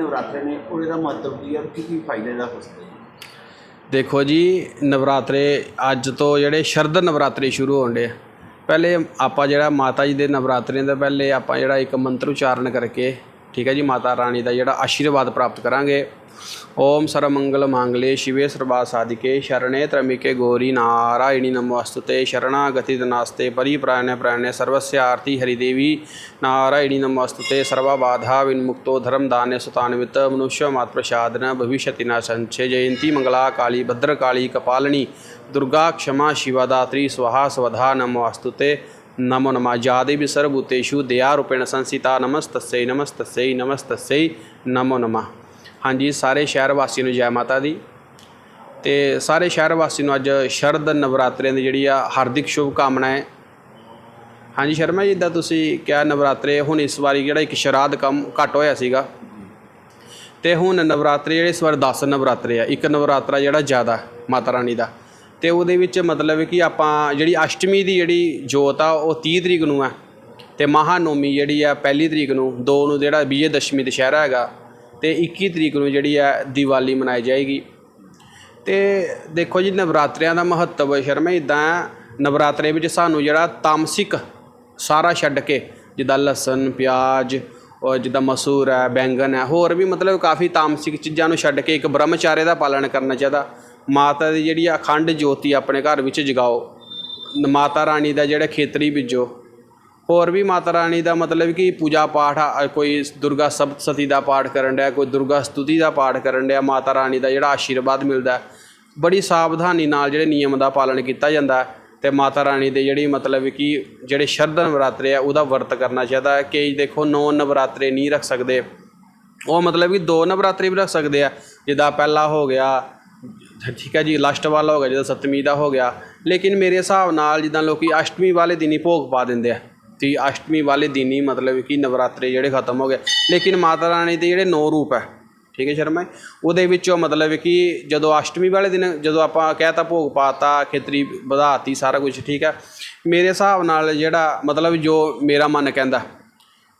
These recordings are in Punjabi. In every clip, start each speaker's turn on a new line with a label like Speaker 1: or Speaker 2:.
Speaker 1: ਨਵਰਾਤਰੇ ਨੇ ਉਹਦੇ ਦਾ ਮਹੱਤਵ ਕੀ ਹੈ ਕੀ ਕੀ ਫਾਇਦੇ ਦਾ ਹੋ ਸਕਦਾ
Speaker 2: ਦੇਖੋ ਜੀ, ਨਵਰਾਤਰੇ ਅੱਜ ਤੋਂ ਜਿਹੜੇ ਸ਼ਰਦ ਨਵਰਾਤਰੇ ਸ਼ੁਰੂ ਹੋਣ ਦੇ ਪਹਿਲੇ ਆਪਾਂ ਜਿਹੜਾ ਮਾਤਾ ਜੀ ਦੇ ਨਵਰਾਤਰਿਆਂ ਦਾ ਪਹਿਲੇ ਆਪਾਂ ਜਿਹੜਾ ਇੱਕ ਮੰਤਰ ਉਚਾਰਨ ਕਰਕੇ ਠੀਕ ਹੈ ਜੀ, ਮਾਤਾ ਰਾਣੀ ਦਾ ਜਿਹੜਾ ਆਸ਼ੀਰਵਾਦ ਪ੍ਰਾਪਤ ਕਰਾਂਗੇ। ਓਮ ਸਰਮੰਗਲ ਮੰਗਲੇ, ਸ਼ਿਵੇ ਸਰਵਾ ਸਾਧਿਕੇ, ਸ਼ਰਣੇ ਤ੍ਰਮਿਕੇ ਗੋਰੀ ਨਾਰਾਇਣੀ ਨਮੋਸਤੁਤੇ ਸ਼ਰਣਾਗਤੀ ਦਨਾਸਤੇ ਪਰਿਪ੍ਰਾਇਣੇ ਪ੍ਰਾਇਣੇ ਸਰਵਸਯ ਆਰਤੀ ਹਰਿਦੇਵੀ ਨਾਰਾਇਣੀ ਨਮੋਸਤੁਤੇ ਸਰਵਾ ਬਾਧਾ ਵਿਨਮੁਕਤੋ ਧਰਮ ਦਾਨੇ ਸੁਤਾਨਵਿਤ ਮਨੁਸ਼ਯ ਮਾਤ ਪ੍ਰਸਾਦਨ ਭਵਿਸ਼ਤੀ ਨਾ ਸੰਛੇ ਜਯੰਤੀ ਮੰਗਲਾ ਕਾਲੀ ਭਦਰ ਕਾਲੀ ਕਪਾਲਣੀ ਦੁਰਗਾ क्षमा शिवदात्री स्वाहा स्वधा नमोस्तुते नमो नमः जादेवी सर्वभूतेषु दयारूपेण संसिता नमस्तस्यै नमस्तस्यै नमस्तस्यै नमो नमः ਹਾਂਜੀ ਸਾਰੇ ਸ਼ਹਿਰ ਵਾਸੀਆਂ ਨੂੰ ਜੈ ਮਾਤਾ ਦੀ ਤੇ ਸਾਰੇ ਸ਼ਹਿਰ ਵਾਸੀ ਨੂੰ ਅੱਜ ਸ਼ਰਦ ਨਵਰਾਤਰਿਆਂ ਦੀ ਜਿਹੜੀ ਆ ਹਾਰਦਿਕ ਸ਼ੁਭ ਕਾਮਨਾਵਾਂ ਹਾਂਜੀ ਸ਼ਰਮਾ ਜੀ ਜਿੱਦਾਂ ਤੁਸੀਂ ਕਿਹਾ ਨਵਰਾਤਰੇ ਹੁਣ ਇਸ ਵਾਰੀ ਜਿਹੜਾ ਇੱਕ ਸ਼ਰਾਧ ਕੰਮ ਘੱਟ ਹੋਇਆ ਸੀਗਾ ਤੇ ਹੁਣ ਨਵਰਾਤਰੇ ਜਿਹੜੇ ਇਸ ਵਾਰ 10 ਨਵਰਾਤਰੇ ਆ ਇੱਕ ਨਵਰਾਤਰਾ ਜਿਹੜਾ ਜ਼ਿਆਦਾ ਮਾਤਾ ਰਾਣੀ ਦਾ ਤੇ ਉਹਦੇ ਵਿੱਚ ਮਤਲਬ ਕਿ ਆਪਾਂ ਜਿਹੜੀ ਅਸ਼ਟਮੀ ਦੀ ਜਿਹੜੀ ਜੋਤ ਆ, ਉਹ 30 ਤਰੀਕ ਨੂੰ ਆ। ਤੇ ਮਹਾਨੌਮੀ ਜਿਹੜੀ ਆ, ਪਹਿਲੀ ਤਰੀਕ ਨੂੰ, ਦੋ ਨੂੰ ਜਿਹੜਾ ਵਿਜੇ ਦਸ਼ਮੀ ਦੁਸ਼ਹਿਰਾ ਹੈਗਾ, ਤੇ 21 ਤਰੀਕ ਨੂੰ ਜਿਹੜੀ ਆ, ਦੀਵਾਲੀ ਮਨਾਈ ਜਾਏਗੀ। ਤੇ ਦੇਖੋ ਜੀ, ਨਵਰਾਤਰਿਆਂ ਦਾ ਮਹੱਤਵ ਸ਼ਰਮਾ ਇਦਾਂ ਨਵਰਾਤਰੇ ਵਿੱਚ ਸਾਨੂੰ ਜਿਹੜਾ ਤਾਮਸਿਕ ਸਾਰਾ ਛੱਡ ਕੇ, ਜਿੱਦਾਂ ਲਸਣ, ਪਿਆਜ਼, ਔਰ ਜਿੱਦਾਂ ਮਸੂਰ ਹੈ ਬੈਂਗਨ ਹੈ, ਹੋਰ ਵੀ ਮਤਲਬ ਕਾਫੀ ਤਾਮਸਿਕ ਚੀਜ਼ਾਂ ਨੂੰ ਛੱਡ ਕੇ ਇੱਕ ਬ੍ਰਹਮਚਾਰੇ ਦਾ ਪਾਲਣ ਕਰਨਾ ਚਾਹੀਦਾ। ਮਾਤਾ ਦੀ ਜਿਹੜੀ ਅਖੰਡ ਜੋਤੀ ਆਪਣੇ ਘਰ ਵਿੱਚ ਜਗਾਓ। ਮਾਤਾ ਰਾਣੀ ਦਾ ਜਿਹੜਾ ਖੇਤਰੀ ਬੀਜੋ। ਹੋਰ ਵੀ ਮਾਤਾ ਰਾਣੀ ਦਾ ਮਤਲਬ ਕਿ ਪੂਜਾ ਪਾਠ ਕੋਈ ਦੁਰਗਾ ਸਪਤਸਤੀ ਦਾ ਪਾਠ ਕਰਨ ਡਿਆ, ਕੋਈ ਦੁਰਗਾ ਸਤੁਤੀ ਦਾ ਪਾਠ ਕਰਨ ਡਿਆ, ਮਾਤਾ ਰਾਣੀ ਦਾ ਜਿਹੜਾ ਆਸ਼ੀਰਵਾਦ ਮਿਲਦਾ। ਬੜੀ ਸਾਵਧਾਨੀ ਨਾਲ ਜਿਹੜੇ ਨਿਯਮ ਦਾ ਪਾਲਣ ਕੀਤਾ ਜਾਂਦਾ ਹੈ ਤੇ ਮਾਤਾ ਰਾਣੀ ਦੇ ਜਿਹੜੀ ਮਤਲਬ ਕਿ ਜਿਹੜੇ ਸ਼ਰਧਾ ਨਵਰਾਤਰੇ ਆ, ਉਹਦਾ ਵਰਤ ਕਰਨਾ ਚਾਹੀਦਾ ਹੈ ਕਿ ਦੇਖੋ ਨੌ ਨਵਰਾਤਰੇ ਨਹੀਂ ਰੱਖ ਸਕਦੇ। ਉਹ ਮਤਲਬ ਕਿ ਦੋ ਨਵਰਾਤਰੇ ਵੀ ਰੱਖ ਸਕਦੇ ਆ, ਜਿੱਦਾਂ ਪਹਿਲਾ ਹੋ ਗਿਆ ਠੀਕ ਹੈ ਜੀ ਲਾਸਟ ਵਾਲਾ ਹੋ ਗਿਆ, ਜਿੱਦਾਂ ਸੱਤਵੀਂ ਦਾ ਹੋ ਗਿਆ। ਲੇਕਿਨ ਮੇਰੇ ਹਿਸਾਬ ਨਾਲ ਜਿੱਦਾਂ ਲੋਕੀ ਅਸ਼ਟਮੀ ਵਾਲੇ ਦਿਨ ਹੀ ਭੋਗ ਪਾ ਦਿੰਦੇ ਆ। ਤੇ ਅਸ਼ਟਮੀ ਵਾਲੇ ਦਿਨ ਹੀ ਮਤਲਬ ਕਿ ਨਵਰਾਤਰੇ ਜਿਹੜੇ ਖਤਮ ਹੋ ਗਏ। ਲੇਕਿਨ ਮਾਤਾ ਰਾਣੀ ਦੇ ਜਿਹੜੇ ਨੌ ਰੂਪ ਹੈ, ਠੀਕ ਹੈ ਸ਼ਰਮਾ ਜੀ? ਉਹਦੇ ਵਿੱਚੋਂ ਮਤਲਬ ਕਿ ਜਦੋਂ ਅਸ਼ਟਮੀ ਵਾਲੇ ਦਿਨ, ਜਦੋਂ ਆਪਾਂ ਕਹਿਤਾ ਭੋਗ ਪਾਤਾ, ਖੇਤਰੀ ਵਧਾਤੀ, ਸਾਰਾ ਕੁਝ ਠੀਕ ਹੈ। ਮੇਰੇ ਹਿਸਾਬ ਨਾਲ ਜਿਹੜਾ ਮਤਲਬ ਜੋ ਮੇਰਾ ਮਨ ਕਹਿੰਦਾ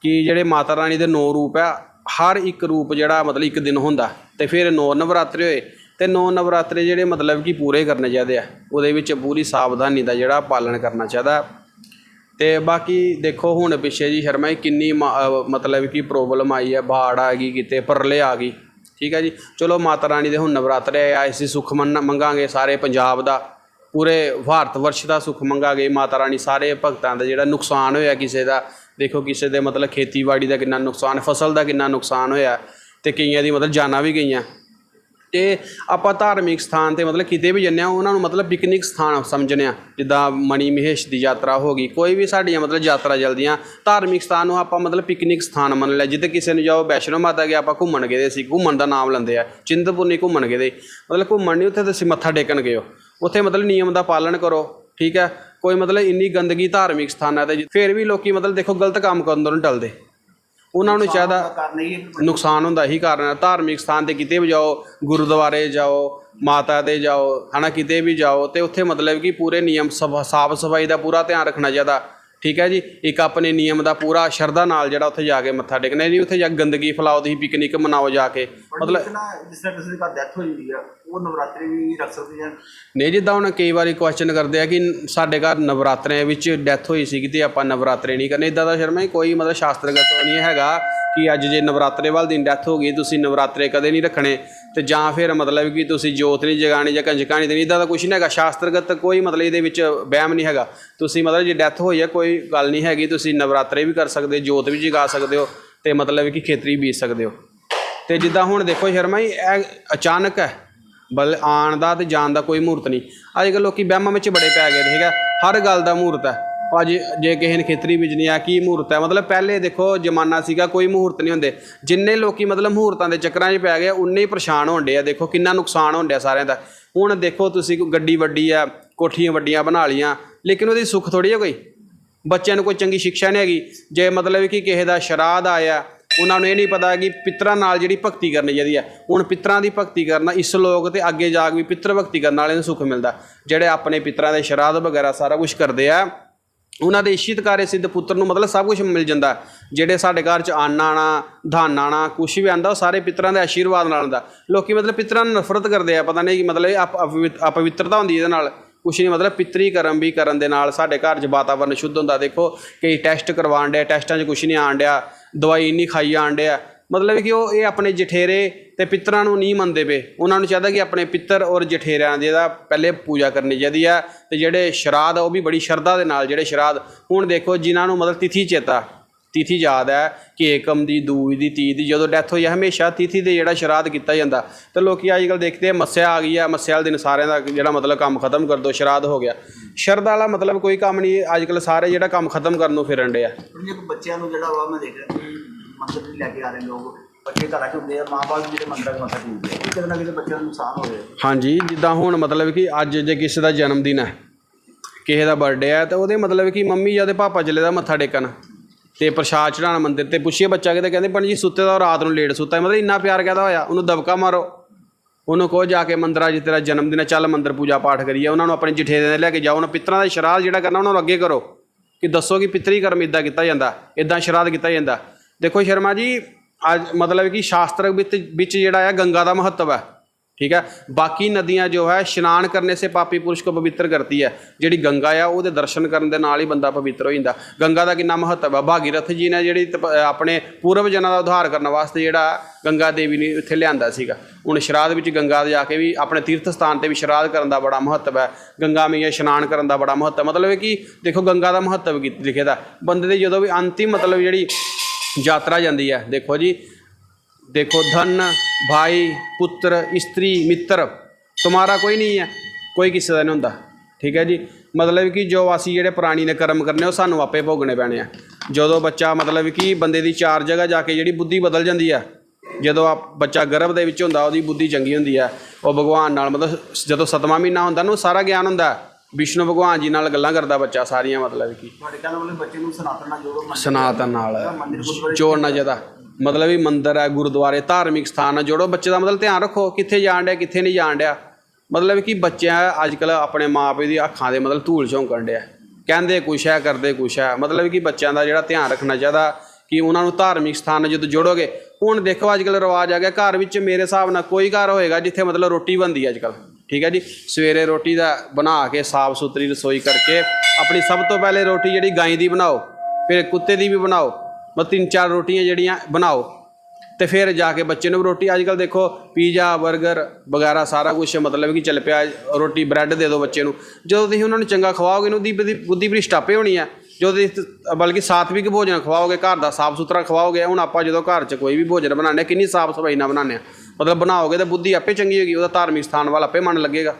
Speaker 2: ਕਿ ਜਿਹੜੇ ਮਾਤਾ ਰਾਣੀ ਦੇ ਨੌ ਰੂਪ ਹੈ ਹਰ ਇੱਕ ਰੂਪ ਜਿਹੜਾ ਮਤਲਬ ਇੱਕ ਦਿਨ ਹੁੰਦਾ, ਤੇ ਫਿਰ ਨੌ ਨਵਰਾਤਰੇ ਹੋਏ ਤੇ ਨੌ ਨਵਰਾਤਰੇ ਜਿਹੜੇ ਮਤਲਬ ਕਿ ਪੂਰੇ ਕਰਨੇ ਚਾਹੀਦੇ ਆ, ਉਹਦੇ ਵਿੱਚ ਪੂਰੀ ਸਾਵਧਾਨੀ ਦਾ ਜਿਹੜਾ ਪਾਲਣ ਕਰਨਾ ਚਾਹੀਦਾ। ਤੇ ਬਾਕੀ ਦੇਖੋ ਹੁਣ ਪਿੱਛੇ ਜੀ ਸ਼ਰਮਾ ਜੀ, ਕਿੰਨੀ ਮਤਲਬ ਕਿ ਪ੍ਰੋਬਲਮ ਆਈ ਹੈ ਬਾੜ ਆ ਗਈ ਕਿਤੇ, ਪਰਲੇ ਆ ਗਈ। ਠੀਕ ਹੈ ਜੀ? ਚਲੋ ਮਾਤਾ ਰਾਣੀ ਦੇ ਹੁਣ ਨਵਰਾਤਰੇ ਆਏ ਸੀ ਸੁੱਖ ਮੰਨ- ਮੰਗਾਂਗੇ ਸਾਰੇ ਪੰਜਾਬ ਦਾ। ਪੂਰੇ ਭਾਰਤ ਵਰਸ਼ ਦਾ ਸੁੱਖ ਮੰਗਾਂਗੇ ਮਾਤਾ ਰਾਣੀ, ਸਾਰੇ ਭਗਤਾਂ ਦਾ ਜਿਹੜਾ ਨੁਕਸਾਨ ਹੋਇਆ ਕਿਸੇ ਦਾ। ਦੇਖੋ ਕਿਸੇ ਦੇ ਮਤਲਬ ਖੇਤੀਬਾੜੀ ਦਾ ਕਿੰਨਾ ਨੁਕਸਾਨ, ਫਸਲ ਦਾ ਕਿੰਨਾ ਨੁਕਸਾਨ ਹੋਇਆ ਤੇ ਕਈਆਂ ਦੀ ਮਤਲਬ ਜਾਨਾਂ ਵੀ ਗਈਆਂ। ਤੇ ਆਪਾਂ ਧਾਰਮਿਕ ਸਥਾਨ ਤੇ ਮਤਲਬ ਕਿਤੇ ਵੀ ਜੰਨੇ ਆ ਉਹਨਾਂ ਨੂੰ ਮਤਲਬ ਪਿਕਨਿਕ ਸਥਾਨ ਸਮਝਨੇ ਆ ਜਿੱਦਾਂ ਮਣੀ ਮਹੇਸ਼ ਦੀ ਯਾਤਰਾ ਹੋ ਗਈ, ਕੋਈ ਵੀ ਸਾਡੀਆਂ ਮਤਲਬ ਯਾਤਰਾ ਜਲਦੀਆਂ ਧਾਰਮਿਕ ਸਥਾਨ ਨੂੰ ਆਪਾਂ ਮਤਲਬ ਪਿਕਨਿਕ ਸਥਾਨ ਮੰਨ ਲਿਆ। ਜਿੱਦਾਂ ਕਿਸੇ ਨੂੰ ਜਾਓ, ਵੈਸ਼ਨੋ ਮਾਤਾ ਗਿਆ, ਆਪਾਂ ਘੁੰਮਣ ਗਏ ਸੀ, ਘੁੰਮਣ ਦਾ ਨਾਮ ਲੈਂਦੇ ਆ। ਚਿੰਤਪੁਰਨੀ ਘੁੰਮਣ ਗਏ ਦੇ ਮਤਲਬ ਘੁੰਮਣ ਨਹੀਂ, ਉੱਥੇ ਤੁਸੀਂ ਮੱਥਾ ਟੇਕਣ ਗਏ ਹੋ। ਉੱਥੇ ਮਤਲਬ ਨਿਯਮ ਦਾ ਪਾਲਣ ਕਰੋ, ਠੀਕ ਹੈ? ਕੋਈ ਮਤਲਬ ਇੰਨੀ ਗੰਦਗੀ ਧਾਰਮਿਕ ਸਥਾਨਾਂ ਤੇ, ਫਿਰ ਵੀ ਲੋਕੀ ਮਤਲਬ ਦੇਖੋ ਗਲਤ ਕੰਮ ਕਰਨ ਤੋਂ ਨਹੀਂ ਟਲਦੇ। ਉਹਨਾਂ ਨੂੰ ਚਾਹੀਦਾ ਨੁਕਸਾਨ ਹੁੰਦਾ ਹੀ ਕਾਰਨ ਹੈ। ਧਾਰਮਿਕ ਸਥਾਨ ਤੇ ਕਿਤੇ ਵੀ ਜਾਓ ਗੁਰਦੁਆਰੇ ਜਾਓ ਮਾਤਾ ਤੇ ਜਾਓ ਹਨਾ ਕਿਤੇ ਵੀ ਜਾਓ ਤੇ ਉੱਥੇ ਮਤਲਬ ਕਿ ਪੂਰੇ ਨਿਯਮ ਸਾਫ਼ ਸਫ਼ਾਈ ਦਾ ਪੂਰਾ ਧਿਆਨ ਰੱਖਣਾ ਚਾਹੀਦਾ ਠੀਕ ਹੈ ਜੀ? ਇੱਕ ਆਪਣੇ ਨਿਯਮ ਦਾ ਪੂਰਾ ਸ਼ਰਧਾ ਨਾਲ ਜਿਹੜਾ ਉੱਥੇ ਜਾ ਕੇ ਮੱਥਾ ਟੇਕਣਾ ਨਹੀਂ ਉੱਥੇ ਜਾ ਗੰਦਗੀ ਫੈਲਾਓ ਤੁਸੀਂ ਪਿਕਨਿਕ ਮਨਾਓ ਜਾ ਕੇ।
Speaker 1: ਮਤਲਬ ਜਿਸ ਤਰ੍ਹਾਂ ਕਿਸੇ ਦੀ ਘਰ ਡੈਥ ਹੋ ਜਾਂਦੀ ਆ ਉਹ ਨਵਰਾਤਰੀ ਵੀ ਰੱਖ ਸਕਦੇ ਆ?
Speaker 2: ਨਹੀਂ, ਜਿੱਦਾਂ ਹੁਣ ਕਈ ਵਾਰੀ ਕੁਐਸਚਨ ਕਰਦੇ ਆ ਕਿ ਸਾਡੇ ਘਰ ਨਵਰਾਤਰਿਆਂ ਵਿੱਚ ਡੈਥ ਹੋਈ ਸੀ ਤੇ ਆਪਾਂ ਨਵਰਾਤਰੇ ਨਹੀਂ ਕਰਨੇ। ਇਦਾਂ ਦਾ ਸ਼ਰਮਾ ਜੀ ਕੋਈ ਮਤਲਬ ਸ਼ਾਸਤਰਗਤ ਨਹੀਂ ਹੈਗਾ ਕਿ ਅੱਜ ਜੇ ਨਵਰਾਤਰੇ ਵਾਲੇ ਦਿਨ ਡੈਥ ਹੋ ਗਈ, ਤੁਸੀਂ ਨਵਰਾਤਰੇ ਕਦੇ ਨਹੀਂ ਰੱਖਣੇ। ਤੇ ਜਾਂ ਫਿਰ ਮਤਲਬ ਕਿ ਤੁਸੀਂ ਜੋਤ ਨਹੀਂ ਜਗਾਣੀ ਜਾਂ ਕੰਜਕਾਂ ਨਹੀਂ ਦੇਣੀ ਇਦਾਂ ਦਾ ਕੁਝ ਨਹੀਂ ਹੈਗਾ। ਸ਼ਾਸਤਰਗਤ ਕੋਈ ਮਤਲਬ ਇਹਦੇ ਵਿੱਚ ਵਹਿਮ ਨਹੀਂ ਹੈਗਾ। ਤੁਸੀਂ ਮਤਲਬ ਜੇ ਡੈਥ ਹੋਈ ਹੈ ਕੋਈ ਗੱਲ ਨਹੀਂ ਹੈਗੀ, ਤੁਸੀਂ ਨਵਰਾਤਰੇ ਵੀ ਕਰ ਸਕਦੇ, ਜੋਤ ਵੀ ਜਗਾ ਸਕਦੇ ਹੋ ਤੇ ਮਤਲਬ ਕਿ ਖੇਤਰੀ ਬੀਜ ਸਕਦੇ ਹੋ। ਤੇ ਜਿੱਦਾਂ ਹੁਣ ਦੇਖੋ ਸ਼ਰਮਾ ਜੀ ਇਹ ਅਚਾਨਕ ਹੈ ਬਲ ਆਉਣ ਦਾ ਤੇ ਜਾਣ ਦਾ ਕੋਈ ਮਹੂਰਤ ਨਹੀਂ। ਅੱਜ ਕੱਲ੍ਹ ਲੋਕੀ ਵਹਿਮਾਂ ਵਿੱਚ ਬੜੇ ਪੈ ਗਏ ਠੀਕ ਹੈ? ਹਰ ਗੱਲ ਦਾ ਮਹੂਰਤ ਹੈ। ਅੱਜ ਜੇ ਕਿਸੇ ਨੇ ਖੇਤਰੀ ਬੀਜਣੀ ਆ, ਕੀ ਮਹੂਰਤ ਹੈ? ਮਤਲਬ ਪਹਿਲੇ ਦੇਖੋ, ਜ਼ਮਾਨਾ ਸੀਗਾ, ਕੋਈ ਮਹੂਰਤ ਨਹੀਂ ਹੁੰਦੇ। ਜਿੰਨੇ ਲੋਕੀ ਮਤਲਬ ਮਹੂਰਤਾਂ ਦੇ ਚੱਕਰਾਂ 'ਚ ਪੈ ਗਏ, ਉਨੇ ਹੀ ਪਰੇਸ਼ਾਨ ਹੋਣ ਡੇ ਆ। ਦੇਖੋ, ਕਿੰਨਾ ਨੁਕਸਾਨ ਹੋਣ ਡਿਆ ਸਾਰਿਆਂ ਦਾ। ਹੁਣ ਦੇਖੋ, ਤੁਸੀਂ ਗੱਡੀ ਵੱਡੀ ਆ, ਕੋਠੀਆਂ ਵੱਡੀਆਂ ਬਣਾ ਲੀਆਂ ਲੇਕਿਨ ਉਹਦੀ ਸੁੱਖ ਥੋੜੀ ਹੈ ਕੋਈ? ਬੱਚਿਆਂ ਨੂੰ ਕੋਈ ਚੰਗੀ ਸਿੱਖਿਆ ਨਹੀਂ ਹੈਗੀ। ਜੇ ਮਤਲਬ ਕਿ ਕਿਸੇ ਦਾ ਸ਼ਰਾਧ ਆਇਆ ਉਹਨਾਂ ਨੂੰ ਇਹ ਨਹੀਂ ਪਤਾ ਕਿ ਪਿਤਰਾਂ ਨਾਲ ਜਿਹੜੀ ਭਗਤੀ ਕਰਨੀ ਚਾਹੀਦੀ ਹੈ ਹੁਣ ਪਿਤਰਾਂ ਦੀ ਭਗਤੀ ਕਰਨਾ ਇਸ ਲੋਕ ਤੇ ਅੱਗੇ ਜਾ ਕੇ ਵੀ ਪਿਤਰ ਭਗਤੀ ਕਰਨ ਵਾਲਿਆਂ ਨੂੰ ਸੁੱਖ ਮਿਲਦਾ। ਜਿਹੜੇ ਆਪਣੇ ਪਿਤਰਾਂ ਦੇ ਸ਼ਰਾਧ ਵਗੈਰਾ ਸਾਰਾ ਕੁਝ ਕਰਦੇ ਆ, ਉਹਨਾਂ ਦੇ ਇਸ਼ਿਤਕਾਰੇ ਸਿੱਧ ਪੁੱਤਰ ਨੂੰ ਮਤਲਬ ਸਭ ਕੁਝ ਮਿਲ ਜਾਂਦਾ। ਜਿਹੜੇ ਸਾਡੇ ਘਰ ਚ ਅੰਨ ਆਣਾ, ਧਨ ਆਣਾ ਕੁਝ ਵੀ ਆਂਦਾ, ਉਹ ਸਾਰੇ ਪਿਤਰਾਂ ਦੇ ਆਸ਼ੀਰਵਾਦ ਨਾਲ ਆਉਂਦਾ ਲੋਕੀ ਮਤਲਬ ਪਿਤਰਾਂ ਨੂੰ ਨਫ਼ਰਤ ਕਰਦੇ ਆ, ਪਤਾ ਨਹੀਂ ਕਿ ਮਤਲਬ ਇਹ ਅਪ- ਅਪਵਿੱਤ- ਅਪਵਿੱਤਰਤਾ ਹੁੰਦੀ ਇਹਦੇ ਨਾਲ। ਕੁਛ ਨਹੀਂ ਮਤਲਬ ਪਿਤਰੀ ਕਰਮ ਵੀ ਕਰਨ ਦੇ ਨਾਲ ਸਾਡੇ ਘਰ 'ਚ ਵਾਤਾਵਰਨ ਸ਼ੁੱਧ ਹੁੰਦਾ। ਦੇਖੋ ਕਈ ਟੈਸਟ ਕਰਵਾਉਣ ਡਿਆ ਟੈਸਟਾਂ 'ਚ ਕੁਛ ਨਹੀਂ ਆਣ ਡਿਆ। ਦਵਾਈ ਇੰਨੀ ਖਾਈ ਆਣ ਡਿਆ। ਮਤਲਬ ਕਿ ਉਹ ਇਹ ਆਪਣੇ ਜਠੇਰੇ ਤੇ ਪਿੱਤਰਾਂ ਨੂੰ ਨਹੀਂ ਮੰਨਦੇ ਪਏ। ਉਹਨਾਂ ਨੂੰ ਚਾਹੀਦਾ ਕਿ ਆਪਣੇ ਪਿੱਤਰ ਔਰ ਜਠੇਰਿਆਂ ਦੀ ਇਹਦਾ ਪਹਿਲੇ ਪੂਜਾ ਕਰਨੀ ਚਾਹੀਦੀ ਆ ਤੇ ਜਿਹੜੇ ਸ਼ਰਾਧ ਉਹ ਵੀ ਬੜੀ ਸ਼ਰਧਾ ਦੇ ਨਾਲ ਜਿਹੜੇ ਸ਼ਰਾਧ। ਹੁਣ ਦੇਖੋ ਜਿਨ੍ਹਾਂ ਨੂੰ ਮਤਲਬ ਤਿਥੀ ਚੇਤਾ, ਤਿਥੀ ਯਾਦ ਹੈ ਕਿ ਏਕਮ ਦੀ, ਦੂਜ ਦੀ, ਤੀਜ ਦੀ, ਜਦੋਂ ਡੈਥ ਹੋਈ ਹੈ ਹਮੇਸ਼ਾ ਤਿਥੀ ਦੇ ਜਿਹੜਾ ਸ਼ਰਾਧ ਕੀਤਾ ਜਾਂਦਾ। ਤੇ ਲੋਕੀ ਅੱਜ ਕੱਲ੍ਹ ਦੇਖਦੇ ਮੱਸਿਆ ਆ ਗਈ ਆ, ਮੱਸਿਆ ਵਾਲੇ ਦਿਨ ਸਾਰਿਆਂ ਦਾ ਜਿਹੜਾ ਮਤਲਬ ਕੰਮ ਖਤਮ ਕਰ ਦੋ, ਸ਼ਰਾਧ ਹੋ ਗਿਆ। ਸ਼ਰਧਾ ਵਾਲਾ ਮਤਲਬ ਕੋਈ ਕੰਮ ਨਹੀਂ ਅੱਜ ਕੱਲ੍ਹ ਸਾਰੇ ਜਿਹੜਾ ਕੰਮ ਖਤਮ ਕਰਨ ਨੂੰ ਫਿਰਨ ਡੇ ਆ।
Speaker 1: ਹੁਣ ਜੇ ਕੋਈ ਬੱਚਿਆਂ ਨੂੰ ਜਿਹੜਾ ਵਾ ਮੈਂ ਦੇਖ ਰਿਹਾ ਕਿ ਮੰਦਰ ਨਹੀਂ ਲੈ ਕੇ ਆ ਰਹੇ ਲੋਕ ਬੱਚੇ ਘਰਾਂ 'ਚ ਹੁੰਦੇ ਆ ਮਾਂ-ਬਾਪ ਵੀ ਜਿਹੜੇ ਮੰਦਰਾਂ 'ਚ ਮੱਥਾ ਟੇਕਦੇ ਆ ਇਹ ਕਿਤੇ ਨਾ ਕਿਤੇ ਬੱਚਿਆਂ ਨੂੰ ਨੁਕਸਾਨ ਹੋ ਰਿਹਾ।
Speaker 2: ਹਾਂਜੀ ਜਿੱਦਾਂ ਹੁਣ ਮਤਲਬ ਕਿ ਅੱਜ ਜੇ ਕਿਸੇ ਦਾ ਜਨਮ ਦਿਨ ਹੈ ਕਿਸੇ ਦਾ ਬਰਥਡੇ ਹੈ ਤਾਂ ਉਹਦੇ ਮਤਲਬ ਕਿ ਮੰਮੀ ਜਾਂ ਤੇ ਪਾਪਾ ਚਲੇ ਦਾ ਮੱਥਾ ਟੇਕਣ ਤੇ ਪ੍ਰਸ਼ਾਦ ਚੜਾਉਣ ਮੰਦਿਰ ਤੇ ਪੁੱਛੀਏ ਬੱਚਾ ਕਿਤੇ ਕਹਿੰਦੇ ਪੰਜ ਜੀ ਸੁੱਤੇ ਦਾ ਰਾਤ ਨੂੰ ਲੇਟ ਸੁੱਤਾ। ਮਤਲਬ ਇੰਨਾ ਪਿਆਰ ਕਹਦਾ ਹੋਇਆ? ਉਹਨੂੰ ਦਬਕਾ ਮਾਰੋ। ਉਹਨੂੰ ਕਹੋ ਜਾ ਕੇ ਮੰਦਿਰ ਅੱਜ ਤੇਰਾ ਜਨਮ ਦਿਨ ਹੈ, ਚੱਲ ਮੰਦਰ ਪੂਜਾ ਪਾਠ ਕਰੀਏ, ਉਹਨਾਂ ਨੂੰ ਆਪਣੇ ਜਠੇਰੇ ਦੇ ਲੈ ਕੇ ਜਾਓ, ਉਹਨਾਂ ਪਿੱਤਰਾਂ ਦਾ ਸ਼ਰਾਧ ਜਿਹੜਾ ਕਰਨਾ ਉਹਨਾਂ ਨੂੰ ਅੱਗੇ ਕਰੋ, ਕਿ ਦੱਸੋ ਕਿ ਪਿੱਤਰੀ ਕਰਮ ਇਦਾਂ ਕੀਤਾ ਜਾਂਦਾ ਇਦਾਂ ਸ਼ਰਾਧ ਕੀਤਾ ਜਾਂਦਾ। ਦੇਖੋ ਸ਼ਰਮਾ ਜੀ, ਅੱਜ ਮਤਲਬ ਕਿ ਸ਼ਾਸਤਰ ਵਿੱਚ ਵਿੱਚ ਜਿਹੜਾ ਹੈ ਗੰਗਾ ਦਾ ਮਹੱਤਵ ਹੈ। ਠੀਕ ਹੈ? ਬਾਕੀ ਨਦੀਆਂ ਜੋ ਹੈ, ਇਸ਼ਨਾਨ ਕਰਨੇ ਸੇ ਪਾਪੀ ਪੁਰਸ਼ ਕੋ ਪਵਿੱਤਰ ਕਰਤੀ ਹੈ। ਜਿਹੜੀ ਗੰਗਾ ਆ, ਉਹਦੇ ਦਰਸ਼ਨ ਕਰਨ ਦੇ ਨਾਲ ਹੀ ਬੰਦਾ ਪਵਿੱਤਰ ਹੋ ਜਾਂਦਾ। ਗੰਗਾ ਦਾ ਕਿੰਨਾ ਮਹੱਤਵ ਹੈ ਭਾਗੀਰਥ ਜੀ ਨੇ ਜਿਹੜੀ ਆਪਣੇ ਪੂਰਵ ਜਨਾਂ ਦਾ ਉਧਾਰ ਕਰਨ ਵਾਸਤੇ ਜਿਹੜਾ ਗੰਗਾ ਦੇਵੀ ਨੇ ਇੱਥੇ ਲਿਆਂਦਾ ਸੀਗਾ। ਹੁਣ ਸ਼ਰਾਧ ਵਿੱਚ ਗੰਗਾ ਦੇ ਜਾ ਕੇ ਵੀ ਆਪਣੇ ਤੀਰਥ ਸਥਾਨ ਤੇ ਵੀ ਸ਼ਰਾਧ ਕਰਨ ਦਾ ਬੜਾ ਮਹੱਤਵ ਹੈ। ਗੰਗਾ ਮਈਆ ਇਸ਼ਨਾਨ ਕਰਨ ਦਾ ਬੜਾ ਮਹੱਤਵ ਮਤਲਬ ਹੈ ਕਿ ਦੇਖੋ, ਗੰਗਾ ਦਾ ਮਹੱਤਵ ਕੀ ਲਿਖਿਆ ਦਾ। ਬੰਦੇ ਦੇ ਜਦੋਂ ਵੀ ਅੰਤਿਮ ਮਤਲਬ ਜਿਹੜੀ ਯਾਤਰਾ ਜਾਂਦੀ ਹੈ, ਦੇਖੋ ਜੀ देखो धन भाई पुत्र स्त्री मित्र तुम्हारा ਕੋਈ ਨਹੀਂ ਹੈ ਕੋਈ ਕਿਸੇ ਦਾ ਨਹੀਂ ਹੁੰਦਾ ਠੀਕ ਹੈ ਜੀ ਮਤਲਬ ਕਿ ਜੋ ਅਸੀਂ ਜਿਹੜੇ ਪ੍ਰਾਣੀ ਨੇ ਕਰਮ ਕਰਨੇ ਉਹ ਸਾਨੂੰ ਆਪੇ ਭੋਗਣੇ ਪੈਣੇ ਆ ਜਦੋਂ ਬੱਚਾ ਮਤਲਬ ਕਿ ਬੰਦੇ ਦੀ ਚਾਰ ਜਗ੍ਹਾ ਜਾ ਕੇ ਜਿਹੜੀ ਬੁੱਧੀ ਬਦਲ ਜਾਂਦੀ ਆ ਜਦੋਂ ਆ ਬੱਚਾ ਗਰਭ ਦੇ ਵਿੱਚ ਹੁੰਦਾ ਉਹਦੀ ਬੁੱਧੀ ਚੰਗੀ ਹੁੰਦੀ ਆ ਉਹ ਭਗਵਾਨ ਨਾਲ ਮਤਲਬ ਜਦੋਂ ਸਤਵਾਂ ਮਹੀਨਾ ਹੁੰਦਾ ਨਾ ਉਹ ਸਾਰਾ ਗਿਆਨ ਹੁੰਦਾ ਵਿਸ਼ਨੂੰ ਭਗਵਾਨ ਜੀ ਨਾਲ ਗੱਲਾਂ ਕਰਦਾ ਬੱਚਾ ਸਾਰੀਆਂ ਮਤਲਬ ਕਿ
Speaker 1: ਤੁਹਾਡੇ ਕਹਿੰਦਾ ਮਤਲਬ ਬੱਚੇ ਨੂੰ ਸਨਾਤਨ ਨਾਲ ਜੋੜੋ ਮੰਦਰ-
Speaker 2: ਸਨਾਤਨ ਨਾਲ
Speaker 1: ਮੰਦਿਰ ਗੁਰਦੁਆਰੇ
Speaker 2: ਜੋੜਨਾ ਚਾਹੀਦਾ ਮਤਲਬ ਵੀ ਮੰਦਿਰ ਹੈ, ਗੁਰਦੁਆਰੇ, ਧਾਰਮਿਕ ਸਥਾਨ ਹੈ, ਜੋੜੋ ਬੱਚੇ ਦਾ ਮਤਲਬ ਧਿਆਨ ਰੱਖੋ, ਕਿੱਥੇ ਜਾਣ ਡਿਆ, ਕਿੱਥੇ ਨਹੀਂ ਜਾਣ ਡਿਆ। ਮਤਲਬ ਕਿ ਬੱਚਿਆਂ ਅੱਜ ਕੱਲ ਆਪਣੇ ਮਾਪੇ ਦੀ ਅੱਖਾਂ ਦੇ ਮਤਲਬ ਧੂਲ ਝੋਂਕਣ ਡਿਆ। ਕਹਿੰਦੇ ਕੁਛ ਹੈ, ਕਰਦੇ ਕੁਛ ਹੈ। ਮਤਲਬ ਕਿ ਬੱਚਿਆਂ ਦਾ ਜਿਹੜਾ ਧਿਆਨ ਰੱਖਣਾ ਚਾਹੀਦਾ ਕਿ ਉਹਨਾਂ ਨੂੰ ਧਾਰਮਿਕ ਸਥਾਨ ਨਾਲ ਜਦੋਂ ਜੋੜੋਗੇ, ਹੁਣ ਦੇਖੋ ਅੱਜ ਕੱਲ ਰਿਵਾਜ ਆ ਗਿਆ, ਘਰ ਵਿੱਚ ਮੇਰੇ ਹਿਸਾਬ ਨਾਲ ਕੋਈ ਘਰ ਹੋਏਗਾ ਜਿੱਥੇ ਮਤਲਬ ਰੋਟੀ ਬਣਦੀ ਹੈ ਅੱਜ ਕੱਲ ਠੀਕ ਹੈ ਜੀ? ਸਵੇਰੇ ਰੋਟੀ ਦਾ ਬਣਾ ਕੇ ਸਾਫ਼ ਸੁਥਰੀ ਰਸੋਈ ਕਰਕੇ, ਆਪਣੀ ਸਭ ਤੋਂ ਪਹਿਲੇ ਰੋਟੀ ਜਿਹੜੀ ਗਾਂ ਦੀ ਬਣਾਓ, ਫਿਰ ਕੁੱਤੇ ਦੀ ਵੀ ਬਣਾਓ ਮਤਲਬ ਤਿੰਨ ਚਾਰ ਰੋਟੀਆਂ ਜਿਹੜੀਆਂ ਬਣਾਓ ਤੇ ਫਿਰ ਜਾ ਕੇ ਬੱਚੇ ਨੂੰ ਵੀ ਰੋਟੀ ਅੱਜ ਕੱਲ ਦੇਖੋ ਪੀਜ਼ਾ 버ਗਰ ਵਗੈਰਾ ਸਾਰਾ ਕੁਝ ਮਤਲਬ ਕਿ ਚੱਲ ਪਿਆ ਰੋਟੀ ਬ੍ਰੈਡ ਦੇ ਦਿਓ ਬੱਚੇ ਨੂੰ। ਜਦੋਂ ਤੁਸੀਂ ਉਹਨਾਂ ਨੂੰ ਚੰਗਾ ਖਵਾਓਗੇ ਉਹਦੀ ਬੁੱਧੀ ਬੁੱਧੀ ਬੜੀ ਸਟਾਪੇ ਹੋਣੀ ਆ ਜਦੋਂ ਤੁਸੀਂ ਬਲਕਿ ਸਾਤਵਿਕ ਭੋਜਨ ਖਵਾਓਗੇ ਘਰ ਦਾ ਸਾਫ਼ ਸੁਥਰਾ ਖਵਾਓਗੇ ਹੁਣ ਆਪਾਂ ਜਦੋਂ ਘਰ 'ਚ ਕੋਈ ਵੀ ਭੋਜਨ ਬਣਾਉਂਦੇ ਹਾਂ, ਕਿੰਨੀ ਸਾਫ਼ ਸਫ਼ਾਈ ਨਾਲ ਬਣਾਉਂਦੇ ਆ ਮਤਲਬ ਬਣਾਓਗੇ ਤਾਂ ਬੁੱਧੀ ਆਪੇ ਚੰਗੀ ਹੋਗੀ ਉਹਦਾ ਧਾਰਮਿਕ ਸਥਾਨ ਵੱਲ ਆਪੇ ਮਨ ਲੱਗੇਗਾ।